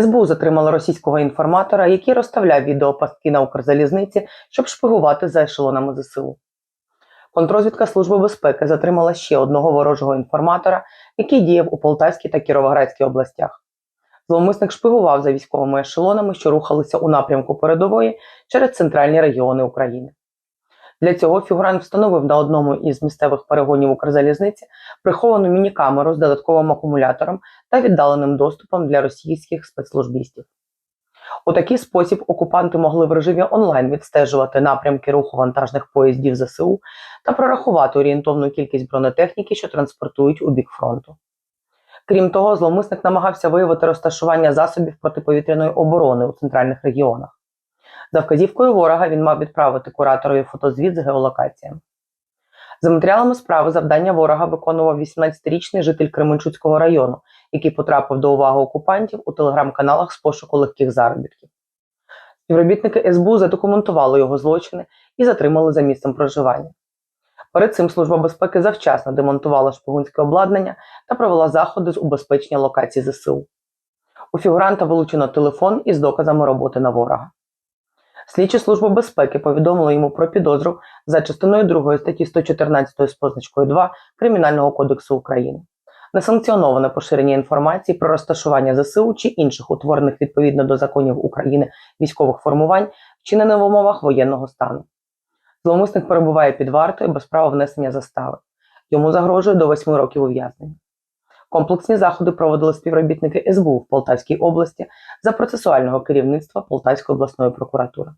СБУ затримала російського інформатора, який розставляв відеопастки на Укрзалізниці, щоб шпигувати за ешелонами ЗСУ. Контрозвідка Служби безпеки затримала ще одного ворожого інформатора, який діяв у Полтавській та Кіровоградській областях. Зловмисник шпигував за військовими ешелонами, що рухалися у напрямку передової через центральні регіони України. Для цього фігурант встановив на одному із місцевих перегонів Укрзалізниці приховану міні-камеру з додатковим акумулятором та віддаленим доступом для російських спецслужбістів. У такий спосіб окупанти могли в режимі онлайн відстежувати напрямки руху вантажних поїздів ЗСУ та прорахувати орієнтовну кількість бронетехніки, що транспортують у бік фронту. Крім того, зловмисник намагався виявити розташування засобів протиповітряної оборони у центральних регіонах. За вказівкою ворога він мав відправити кураторові фотозвіт з геолокаціями. За матеріалами справи завдання ворога виконував 18-річний житель Кременчуцького району, який потрапив до уваги окупантів у телеграм-каналах з пошуку легких заробітків. Співробітники СБУ задокументували його злочини і затримали за місцем проживання. Перед цим Служба безпеки завчасно демонтувала шпигунське обладнання та провела заходи з убезпечення локацій ЗСУ. У фігуранта вилучено телефон із доказами роботи на ворога. Слідчі Служби безпеки повідомили йому про підозру за частиною 2 статті 114 з позначкою 2 Кримінального кодексу України. Несанкціоноване поширення інформації про розташування ЗСУ чи інших утворених відповідно до законів України військових формувань, вчинене в умовах воєнного стану. Зловмисник перебуває під вартою без права внесення застави. Йому загрожує до 8 років ув'язнення. Комплексні заходи проводили співробітники СБУ в Полтавській області за процесуального керівництва Полтавської обласної прокуратури.